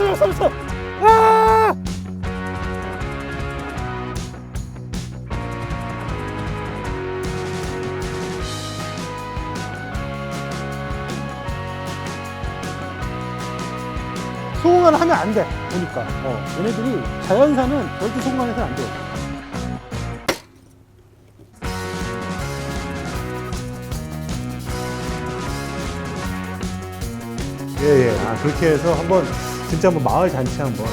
잡았어, 잡았어. 아! 소공을 하면 안 돼. 보니까. 어, 얘네들이 자연사는 절대 소공해서는 안 돼. 예, 예. 아, 그렇게 해서 한번, 진짜 한번 마을 잔치 한번